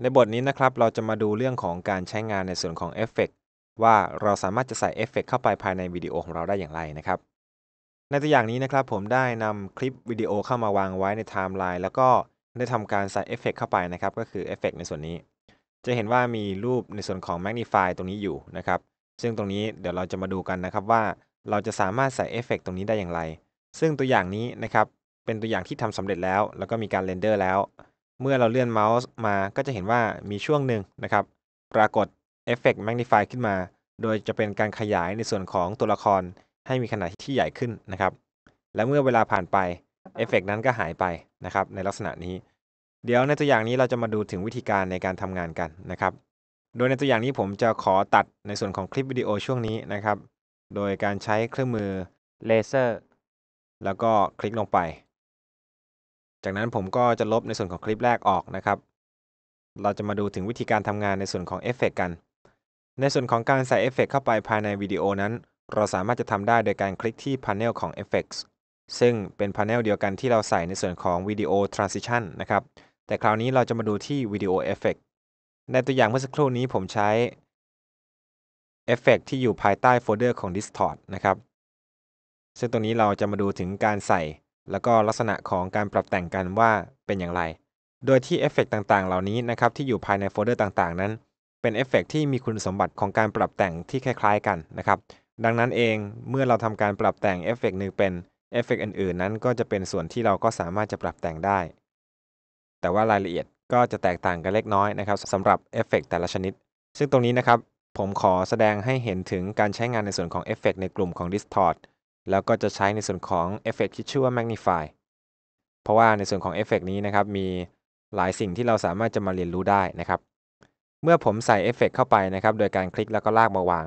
ในบทนี้นะครับ เราจะมาดูเรื่องของการใช้งานในส่วนของเอฟเฟกว่าเราสามารถจะใส่เอฟเฟกเข้าไปภายในวิดีโอของเราได้อย่างไรนะครับ ในตัวอย่างนี้นะครับผมได้นำคลิปวิดีโอเข้ามาวางไว้ในไทม์ไลน์แล้วก็ได้ทำการใส่เอฟเฟกเข้าไปนะครับ ก็คือเอฟเฟกในส่วนนี้ จะเห็นว่ามีรูปในส่วนของ Magnify ตรงนี้อยู่นะครับ ซึ่งตรงนี้เดี๋ยวเราจะมาดูกันนะครับว่าเราจะสามารถใส่เอฟเฟกตรงนี้ได้อย่างไร ซึ่งตัวอย่างนี้นะครับเป็นตัวอย่างที่ทำสำเร็จแล้ว แล้วก็มีการเรนเดอร์แล้ว เมื่อเราเลื่อนเมาส์มาก็จะเห็นว่ามีช่วงหนึ่งนะครับ ปรากฏเอฟเฟกต์ Magnify ขึ้นมา โดยจะเป็นการขยายในส่วนของตัวละครให้มีขนาดที่ใหญ่ขึ้นนะครับ และเมื่อเวลาผ่านไปเอฟเฟกนั้นก็หายไปนะครับ ในลักษณะนี้ เดี๋ยวในตัวอย่างนี้เราจะมาดูถึงวิธีการในการทำงานกันนะครับ โดยในตัวอย่างนี้ผมจะขอตัดในส่วนของคลิปวิดีโอช่วงนี้นะครับ โดยการใช้เครื่องมือเลเซอร์แล้วก็คลิกลงไป จากนั้นผมก็จะลบในส่วนของคลิปแรกออกนะครับ เราจะมาดูถึงวิธีการทำงานในส่วนของเอฟเฟกกัน ในส่วนของการใส่เอฟเฟกเข้าไปภายในวิดีโอนั้น เราสามารถจะทำได้โดยการคลิกที่ Panel ของ Effects ซึ่งเป็น Panel เดียวกันที่เราใส่ในส่วนของวิดีโอ Transition นะครับ แต่คราวนี้เราจะมาดูที่วิดีโอ Effect ในตัวอย่างเมื่อสักครู่นี้ผมใช้เอฟเฟกที่อยู่ภายใต้โฟลเดอร์ของ Distort นะครับ ซึ่งตรงนี้เราจะมาดูถึงการใส่ แล้วก็ลักษณะของการปรับแต่งกันว่าเป็นอย่างไร โดยที่เอฟเฟกต่างๆ เหล่านี้นะครับที่อยู่ภายในโฟลเดอร์ต่างๆ นั้น เป็นเอฟเฟกที่มีคุณสมบัติของการปรับแต่งที่คล้ายๆ กันนะครับ ดังนั้นเองเมื่อเราทำการปรับแต่งเอฟเฟกหนึ่งเป็นเอฟเฟกอื่นๆ นั้นก็จะเป็นส่วนที่เราก็สามารถจะปรับแต่งได้ แต่ว่ารายละเอียดก็จะแตกต่างกันเล็กน้อยนะครับสำหรับเอฟเฟกแต่ละชนิด ซึ่งตรงนี้นะครับผมขอแสดงให้เห็นถึงการใช้งานในส่วนของเอฟเฟกในกลุ่มของ Distort แล้วก็จะใช้ในส่วนของเอฟเฟกที่ชื่อว่า Magnify เพราะว่าในส่วนของเอฟเฟกนี้นะครับมีหลายสิ่งที่เราสามารถจะมาเรียนรู้ได้นะครับ เมื่อผมใส่เอฟเฟกเข้าไปนะครับ โดยการคลิกแล้วก็ลากมาวาง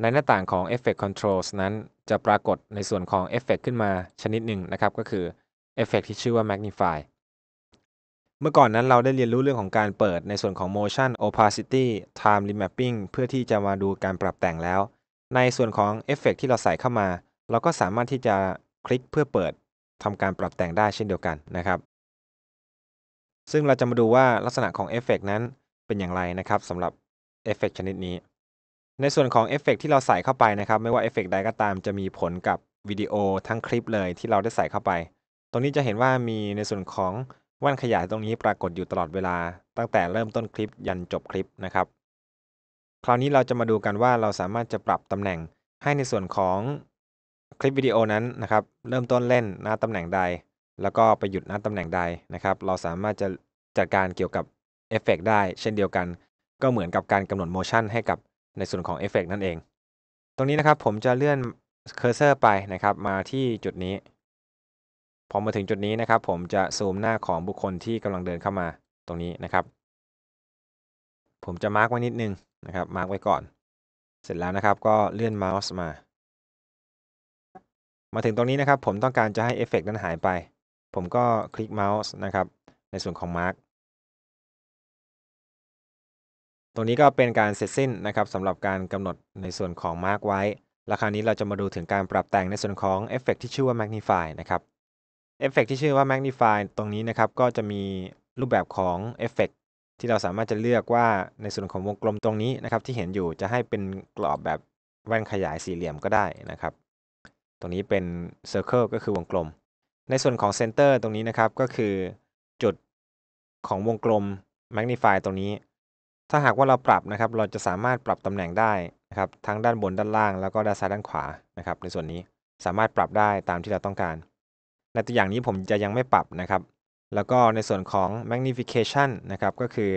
ในหน้าต่างของ Effect Controls นั้นจะปรากฏในส่วนของเอฟเฟกขึ้นมาชนิดหนึ่งนะครับ ก็คือเอฟเฟกที่ชื่อว่า Magnify เมื่อก่อนนั้นเราได้เรียนรู้เรื่องของการเปิดในส่วนของ Motion Opacity Time Remapping เพื่อที่จะมาดูการปรับแต่งแล้ว ในส่วนของเอฟเฟกที่เราใส่เข้ามา เราก็สามารถที่จะคลิกเพื่อเปิดทำการปรับแต่งได้เช่นเดียวกันนะครับ ซึ่งเราจะมาดูว่าลักษณะของเอฟเฟกนั้นเป็นอย่างไรนะครับสำหรับเอฟเฟกชนิดนี้ ในส่วนของเอฟเฟกที่เราใส่เข้าไปนะครับ ไม่ว่าเอฟเฟกใดก็ตามจะมีผลกับวิดีโอทั้งคลิปเลยที่เราได้ใส่เข้าไป ตรงนี้จะเห็นว่ามีในส่วนของแว่นขยายตรงนี้ปรากฏอยู่ตลอดเวลา ตั้งแต่เริ่มต้นคลิปยันจบคลิปนะครับ คราวนี้เราจะมาดูกันว่าเราสามารถจะปรับตำแหน่งให้ในส่วนของ คลิปวิดีโอนั้นนะครับเริ่มต้นเล่นณตำแหน่งใด แล้วก็ไปหยุดณตำแหน่งใดนะครับเราสามารถจะจัดการเกี่ยวกับเอฟเฟกได้เช่นเดียวกัน ก็เหมือนกับการกำหนดโมชั่นให้กับในส่วนของเอฟเฟกนั่นเอง ตรงนี้นะครับผมจะเลื่อนเคอร์เซอร์ไปนะครับมาที่จุดนี้ พอมาถึงจุดนี้นะครับ ผมจะซูมหน้าของบุคคลที่กำลังเดินเข้ามาตรงนี้นะครับ ผมจะมาร์กไว้นิดนึงนะครับมาร์กไว้ก่อน เสร็จแล้วนะครับก็เลื่อนเมาส์มา มาถึงตรงนี้นะครับ ผมต้องการจะให้เอฟเฟกนั้นหายไป ผมก็คลิกเมาส์นะครับ ในส่วนของมาร์กตรงนี้ก็เป็นการเสร็จสิ้นนะครับสำหรับการกำหนดในส่วนของมาร์กไว้และคานี้เราจะมาดูถึงการปรับแต่งในส่วนของเอฟเฟกที่ชื่อว่า Magnify นะครับเอฟเฟกที่ชื่อว่า Magnify ตรงนี้นะครับ ก็จะมีรูปแบบของเอฟเฟกที่เราสามารถจะเลือกว่าในส่วนของวงกลมตรงนี้นะครับ ที่เห็นอยู่จะให้เป็นกรอบแบบแว่นขยายสี่เหลี่ยมก็ได้นะครับ ตรงนี้เป็น Circle ก็คือวงกลม ในส่วนของ Center ตรงนี้นะครับก็คือจุดของวงกลม Magnify ตรงนี้ ถ้าหากว่าเราปรับนะครับ เราจะสามารถปรับตำแหน่งได้นะครับทั้งด้านบนด้านล่างแล้วก็ด้านซ้ายด้านขวานะครับ ในส่วนนี้สามารถปรับได้ตามที่เราต้องการ ในตัวอย่างนี้ผมจะยังไม่ปรับนะครับ แล้วก็ในส่วนของ magnification นะครับก็คือ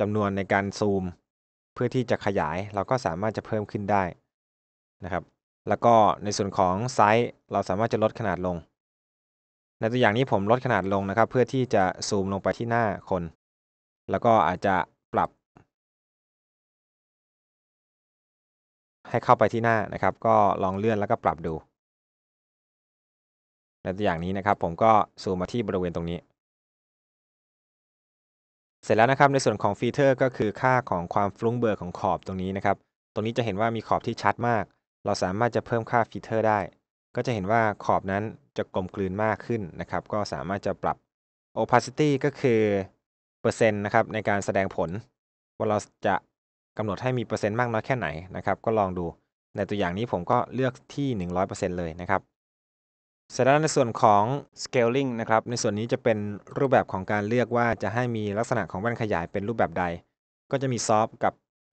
จำนวนในการซูม เพื่อที่จะขยายเราก็สามารถจะเพิ่มขึ้นได้นะครับ แล้วก็ในส่วนของไซส์เราสามารถจะลดขนาดลง ในตัวอย่างนี้ผมลดขนาดลงนะครับ เพื่อที่จะซูมลงไปที่หน้าคน แล้วก็อาจจะปรับ ให้เข้าไปที่หน้านะครับ ก็ลองเลื่อนแล้วก็ปรับดู ในตัวอย่างนี้นะครับ ผมก็ซูมมาที่บริเวณตรงนี้ เสร็จแล้วนะครับในส่วนของฟีเจอร์ก็คือค่าของความฟลุ้งเบอร์ของขอบตรงนี้นะครับ ตรงนี้จะเห็นว่ามีขอบที่ชัดมาก เราสามารถจะเพิ่มค่าฟีเจอร์ได้ ก็จะเห็นว่าขอบนั้นจะกลมกลืนมากขึ้นนะครับ ก็สามารถจะปรับ opacity ก็คือเปอร์เซ็นต์นะครับในการแสดงผล ว่าเราจะกำหนดให้มีเปอร์เซ็นต์มากน้อยแค่ไหนนะครับ ก็ลองดู ในตัวอย่างนี้ผมก็เลือกที่ 100%เลยนะครับเสร็จแล้วในส่วนของ scaling นะครับ ในส่วนนี้จะเป็นรูปแบบของการเลือกว่าจะให้มีลักษณะของแว่นขยายเป็นรูปแบบใด ก็จะมี soft กับ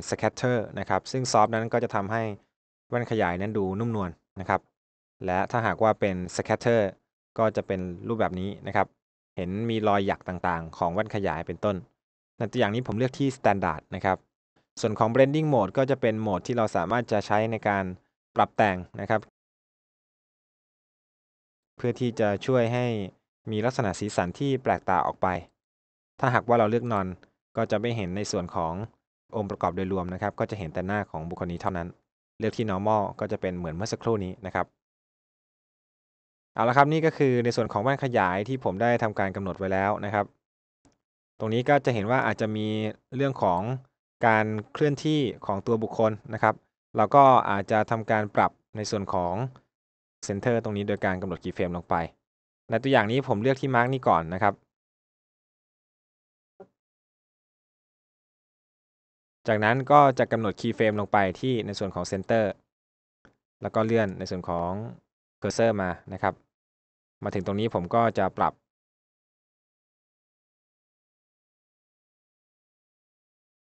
scatter นะครับ ซึ่ง soft นั้นก็จะทำให้ แว่นขยายนั้นดูนุ่มนวลนะครับ และถ้าหากว่าเป็น scatter ก็จะเป็นรูปแบบนี้นะครับ เห็นมีรอยหยักต่างๆ ของแว่นขยายเป็นต้น ในตัวอย่างนี้ผมเลือกที่ standard นะครับ ส่วนของ blending mode ก็จะเป็นโหมดที่เราสามารถจะใช้ในการปรับแต่งนะครับ เพื่อที่จะช่วยให้มีลักษณะสีสันที่แปลกตาออกไป ถ้าหากว่าเราเลือกนอนก็จะไม่เห็นในส่วนขององค์ประกอบโดยรวมนะครับ ก็จะเห็นแต่หน้าของบุคคลนี้เท่านั้น เลือกที่ normal ก็จะเป็นเหมือนเมื่อสักครู่นี้นะครับเอาละครับนี่ก็คือในส่วนของแว่นขยายที่ผมได้ทำการกำหนดไว้แล้วนะครับ ตรงนี้ก็จะเห็นว่าอาจจะมีเรื่องของการเคลื่อนที่ของตัวบุคคลนะครับ เราก็อาจจะทำการปรับในส่วนของเซนเตอร์ตรงนี้โดยการกำหนดคีย์เฟรมลงไป ในตัวอย่างนี้ผมเลือกที่มาร์กนี้ก่อนนะครับ จากนั้นก็จะกำหนดคีย์เฟรมลงไปที่ในส่วนของเซนเตอร์แล้วก็เลื่อนในส่วนของเคอร์เซอร์มานะครับ มาถึงตรงนี้ผมก็จะปรับ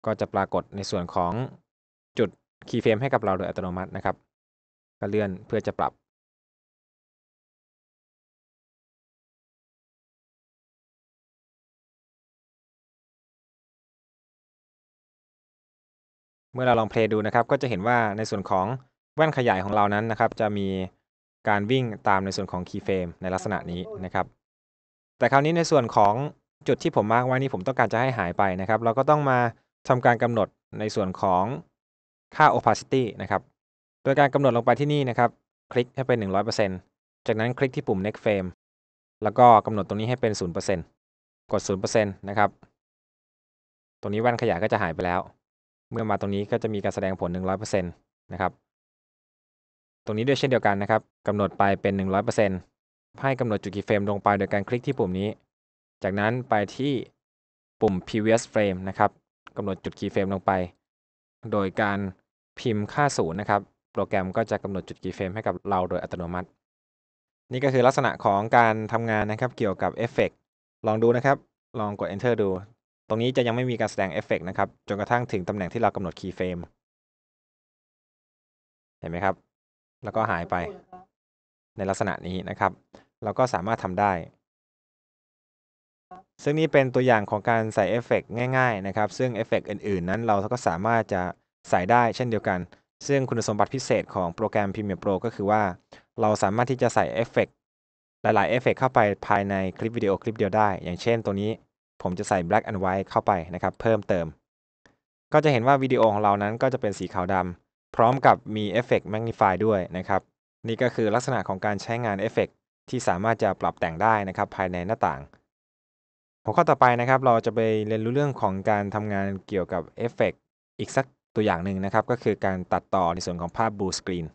ก็จะปรากฏในส่วนของจุดคีย์เฟรมให้กับเราโดยอัตโนมัตินะครับ ก็เลื่อนเพื่อจะปรับ มื่อเราลองเพลย์ดูนะครับ ก็จะเห็นว่าในส่วนของแว่นขยายของเรานั้นนะครับ จะมีการวิ่งตามในส่วนของคีย์เฟรมในลักษณะนี้นะครับ แต่คราวนี้ในส่วนของจุดที่ผมมาร์กไว้นี่ผมต้องการจะให้หายไปนะครับ เราก็ต้องมาทำการกำหนดในส่วนของค่า opacity นะครับ โดยการกำหนดลงไปที่นี่นะครับ คลิกให้เป็น 100%จากนั้นคลิกที่ปุ่ม next frame แล้วก็กำหนดตรงนี้ให้เป็น 0%กด 0%นะครับ ตรงนี้แว่นขยายก็จะหายไปแล้ว เมื่อมาตรงนี้ก็จะมีการแสดงผล 100%นะครับ ตรงนี้ด้วยเช่นเดียวกันนะครับกำหนดไปเป็น 100%ให้กำหนดจุดคีย์เฟรมลงไปโดยการคลิกที่ปุ่มนี้ จากนั้นไปที่ปุ่ม previous frame นะครับกำหนดจุดคีย์เฟรมลงไป โดยการพิมพ์ค่าศูนย์นะครับ โปรแกรมก็จะกำหนดจุดคีย์เฟรมให้กับเราโดยอัตโนมัติ นี่ก็คือลักษณะของการทำงานนะครับ เกี่ยวกับเอฟเฟกลองดูนะครับ ลองกด enter ดู ตรงนี้จะยังไม่มีการแสดงเอฟเฟกนะครับ จนกระทั่งถึงตำแหน่งที่เรากำหนดคีย์เฟรมเห็นไหมครับ แล้วก็หายไปในลักษณะนี้นะครับ เราก็สามารถทำได้ ซึ่งนี่เป็นตัวอย่างของการใส่เอฟเฟกง่าย ๆ นะครับ ซึ่งเอฟเฟกอื่น ๆ นั้นเราก็สามารถจะใส่ได้เช่นเดียวกัน ซึ่งคุณสมบัติพิเศษของโปรแกรม Premiere Pro ก็คือว่า เราสามารถที่จะใส่เอฟเฟกหลายๆเอฟเฟกเข้าไปภายในคลิปวิดีโอคลิปเดียวได้ อย่างเช่นตัวนี้ ผมจะใส่ black and white เข้าไปนะครับ เพิ่มเติม ก็จะเห็นว่าวิดีโอของเรานั้นก็จะเป็นสีขาวดำพร้อมกับมีเอฟเฟก magnify ด้วยนะครับ นี่ก็คือลักษณะของการใช้งานเอฟเฟกที่สามารถจะปรับแต่งได้นะครับภายในหน้าต่าง หัวข้อต่อไปนะครับเราจะไปเรียนรู้เรื่องของการทำงานเกี่ยวกับเอฟเฟกอีกสักตัวอย่างหนึ่งนะครับ ก็คือการตัดต่อในส่วนของภาพ blue screen